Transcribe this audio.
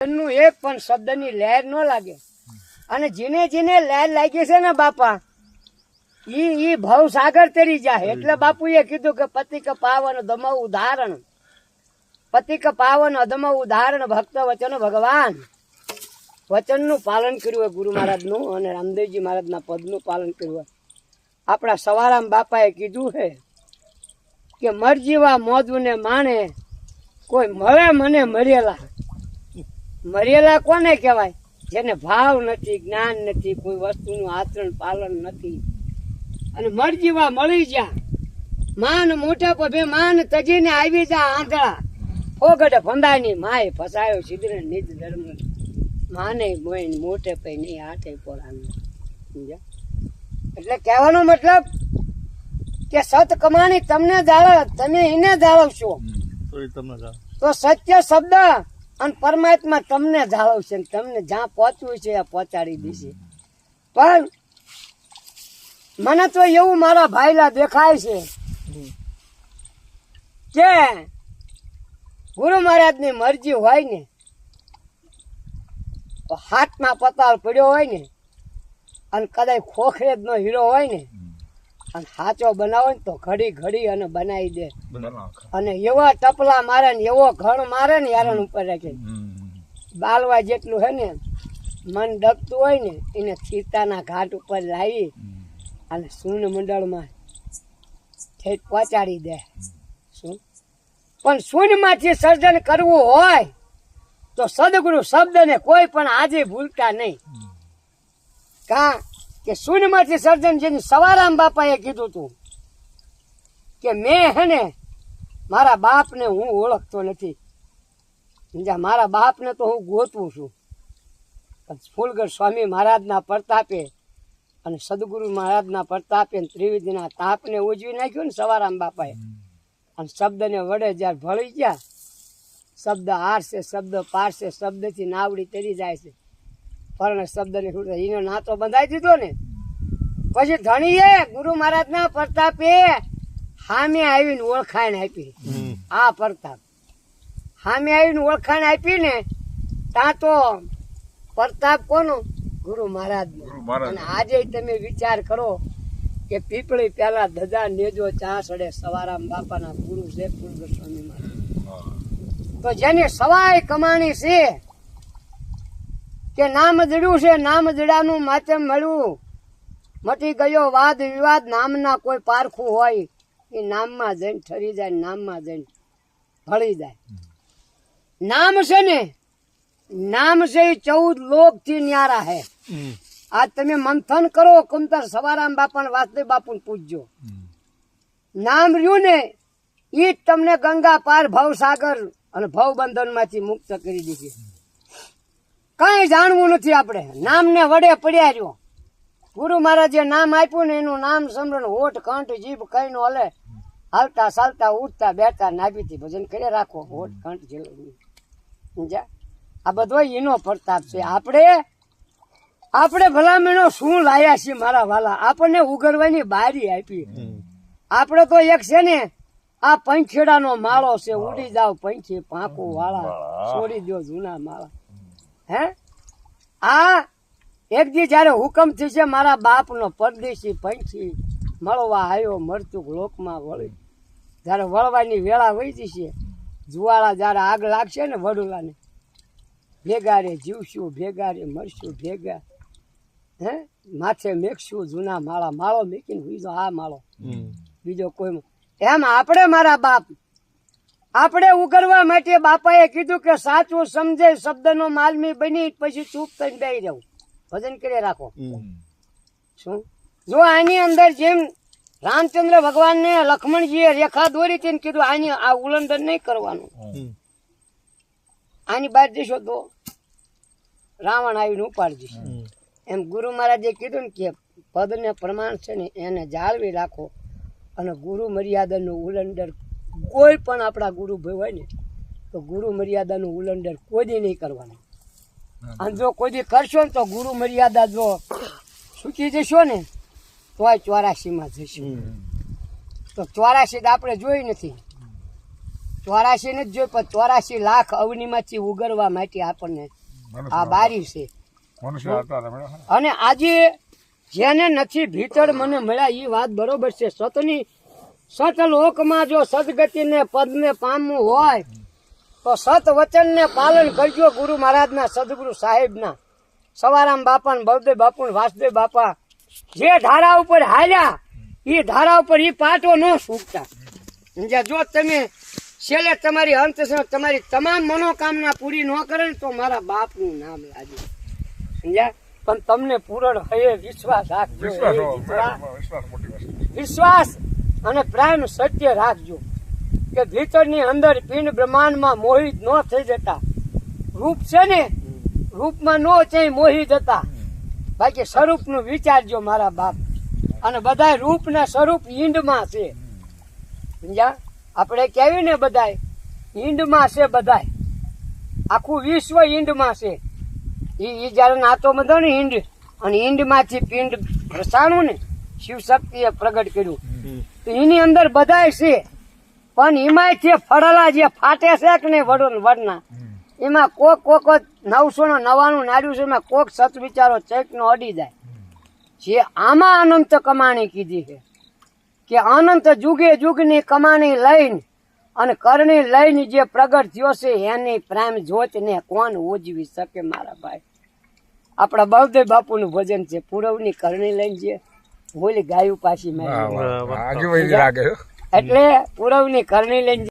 નું એક પણ શબ્દની લહેર ન લાગે. અને જેને જેને લહેર લાગી છે ને બાપા, ઈ ઈ ભવ સાગર તરી જાય એટલે બાપુએ કીધું કે પતિ કે પાવન ધમ ઉદાહરણ. પતિ કે પાવન અધમ ઉદાહરણ ભક્ત વચન ભગવાન. વચનનું પાલન કર્યું હોય ગુરુ મહારાજનું અને રામદેવજી મહારાજના પદનું પાલન કર્યું હોય. આપણા સવારામ બાપાએ કીધું છે કે મરજીવા મોજુને માણે કોઈ મળે મને મરેલા. મરેલા કોને કહેવાય? જેને ભાવ નથી જ્ઞાન નથી કોઈ વસ્તુનું આચરણ પાલન નથી. અને મરજીવા મળી જા. માન મોટા પભે માન તજીને આવી જા આંધળા. ફોગડ ફંદાની માય ફસાયો સિદ્ધને નિજ ધર્મ માને મોઈન મોટે પે નહીં હાથે પોરાને. સમજ્યા? એટલે કહેવાનો મતલબ કે સત કમાણી તમને જાળવ તમે એને જાળવશો તો સત્ય શબ્દ અને પરમાત્મા તમને જાળવશે તમને જ્યાં પહોંચવું છે એ પહોંચાડી દેશે. પણ મને તો એવું મારા ભાઈલા દેખાય છે કે ગુરુ મહારાજની મરજી હોય ને હાથમાં પતાળ પડ્યો હોય ને, અને કદાચ ખોખરે નો હીરો હોય ને અને સાચો બનાવો ને તો ઘડી ઘડી અને બનાવી દે. અને એવા ટપલા મારે ને એવો ઘણ મારે ને યારણ ઉપર રાખે. બાલવા જેટલું હે ને મન ડગતું હોય ને એને સીતાના ઘાટ ઉપર લાવી અને સૂન મંડળમાં ઠેઠ પહોંચાડી દે. શું? પણ શૂન્યમાંથી સર્જન કરવું હોય તો સદગુરુ શબ્દને કોઈ પણ આજે ભૂલતા નહીં. કા કે શૂન્યમાંથી સર્જન જેની સવારામ બાપાએ કીધું તું, કે મેં હે ને મારા બાપને હું ઓળખતો નથી. મારા બાપને તો હું ગોતવું છું. ફૂલગર સ્વામી મહારાજના પ્રતાપે અને સદગુરુ મહારાજના પ્રતાપે અને ત્રિવેદીના તાપને ઉજવી નાખ્યું ને સવારામ બાપાએ. અને શબ્દને વડે જ્યારે ભળી ગયા, શબ્દ આરશે શબ્દ પારશે શબ્દથી નાવડી તરી જાય છે. પણ શબ્દને છૂટે એનો નાતો બંધાઈ દીધો ને. પછી ધણીએ ગુરુ મહારાજના પ્રતાપે સામે આવીને ઓળખાણ આપી. આ પ્રતાપ. સામે આવીને ઓળખાણ આપી ને ત્યાં તો પ્રતાપ કોનો? ગુરુ મહારાજ અને આજે તમે વિચાર કરો કે પીપળી પેલા ધજા નેજો ચા સડે સવારામ બાપાના ગુરુ છે પૂર્વ સ્વામી મહારાજ. તો જેની સવાય કમાણી છે કે નામ જડ્યું છે નામ જડાનું માધ્યમ મળ્યું. મટી ગયો વાદ વિવાદ નામના કોઈ પારખું હોય એ નામમાં જઈને ઠરી જાય નામમાં જઈને ભળી જાય. નામ છે ને નામ છે એ ચૌદ લોકથી ન્યારા હે. આજ તમે મંથન કરો કુંતર સવારામ બાપા ને વાસદેવ બાપુ ને પૂછજો નામ રહ્યું ને એ તમને ગંગા પાર ભવસાગર અને ભવબંધનમાંથી મુક્ત કરી દીધી. કઈ જાણવું નથી આપણે. નામ ને વડે પડ્યા રહ્યો. ગુરુ મહારાજે નામ આપ્યું ને એનું નામ સમરણ હોઠ કંઠ જીભ કઈ નો હલે. હાલતા ચાલતા ઉઠતા બેઠતા નાભીથી ભજન કરી રાખો. હોઠ કંઠ સમજ્યા? આ બધો એનો પ્રતાપ છે. આપણે આપણે ભલામણો શું લાયા છીએ મારા વાલા? આપણને ઉગરવાની બારી આપી. આપણે તો એક છે ને આ પંખેડાનો માળો છે. ઉડી જાવ પંખી પાંખો વાળા. છોડી દો જૂના માળા. હે? આ એક દી જ્યારે હુકમ થશે મારા બાપનો પરદેશી પંખી મળવા આવ્યો મરચુક લોકમાં વળી. જ્યારે વળવાની વેળા વહી જશે જુવાળા જ્યારે આગ લાગશે ને વડુલાને ભેગા રે જીવશું ભેગા રે મરશું ભેગા હે? માથે મેકશું જૂના માળા માળો મેકીને બીજો આ માળો. બીજો કોઈ એમ આપણે મારા બાપ આપણે ઉગરવા માટે બાપાએ કીધું કે સાચું સમજે શબ્દનો માલમી બની પછી ચૂપ થઈને બેસી જવું ભજન કરી રાખો. શું? જો આની અંદર જેમ રામચંદ્ર ભગવાનને લક્ષ્મણજીએ રેખા દોરી હતી કીધું આની આ ઉલ્લંઘન નહીં કરવાનું. આની બહાર જશો તો રાવણ આવીને ઉપાડી જશે એમ ગુરુ મહારાજે કીધું ને કે પદને પ્રમાણ છે ને એને જાળવી રાખો અને ગુરુ મર્યાદાનું ઉલ્લંઘન કોઈ પણ આપણા ગુરુ ભાઈ હોય ને તો ગુરુ મર્યાદાનું ઉલ્લંઘન કોઈ દી નહીં કરવાનું. અને જો કોઈ દી કરશો ને તો ગુરુ મર્યાદા જો ચૂકી જશો ને તોય ચોરાશીમાં જશે. તો ચોરાશી તો આપણે જોઈ નથી. ચોરાશી નથી જોઈ પણ ચોરાશી લાખ અવનીમાંથી ઉગરવા માટે આપણને આ બારી છે. અને આજે જેને નથી ભીતર મને મળ્યા એ વાત બરોબર છે. સતની સત લોકમાં જો સદગતિને પદને પામવું હોય તો સત વચનને પાલન કરજો ગુરુ મહારાજના સદગુરુ સાહેબના. સવારામ બાપા ને બળદેવ બાપુ ને વાસુદેવ બાપા જે ધારા ઉપર હાલ્યા એ ધારા ઉપર એ પાટો ન સૂકતા? જો તમે છેલ્લે તમારી અંત તમારી તમામ મનોકામના પૂરી ન કરે ને તો મારા બાપનું નામ લાગે. સમજ્યા? પણ તમને પૂરણ હયે વિશ્વાસ રાખજો. વિશ્વાસ અને પ્રેમ સત્ય રાખજો. કે ભીતરની અંદર પિંડ બ્રહ્માંડમાં મોહિત ન થઈ જતા. રૂપ છે ને, રૂપમાં નો છે મોહી જતા. બાકી સ્વરૂપનું વિચારજો મારા બાપ. અને બધા રૂપના સ્વરૂપ ઈંડમાં છે. સમજ્યા? આપણે કહેવી ને બધાય? ઈંડમાં છે બધાય. આખું વિશ્વ ઈંડમાં છે. ઈ જ્યારે નાતો બધો ને ઈંડ અને ઈંડમાંથી પિંડ પ્રસાણું ને શિવ શક્તિએ પ્રગટ કર્યું. તો એની અંદર બધાય છે. પણ એમાંય ફળલા જે ફાટે છે કે નહીં વડો વડના એમાં કોક કોક જ નવસો નો નવાણું નાડ્યું છે એમાં કોક સત વિચારો ચેક નો અડી જાય. જે આમાં અનંત કમાણી કીધી છે. કે અનંત જુગે જુગની કમાણી લઈને અને કરણી લઈને જે પ્રગટ થયો છે એની પ્રેમ જોતને કોણ ઉજવી શકે મારા ભાઈ? આપણા બળદેવ બાપુનું ભજન છે પૂરવની કરણી લઈને જે બોલી ગાયું પાછી મેં. એટલે પૂરવની કરણી લઈને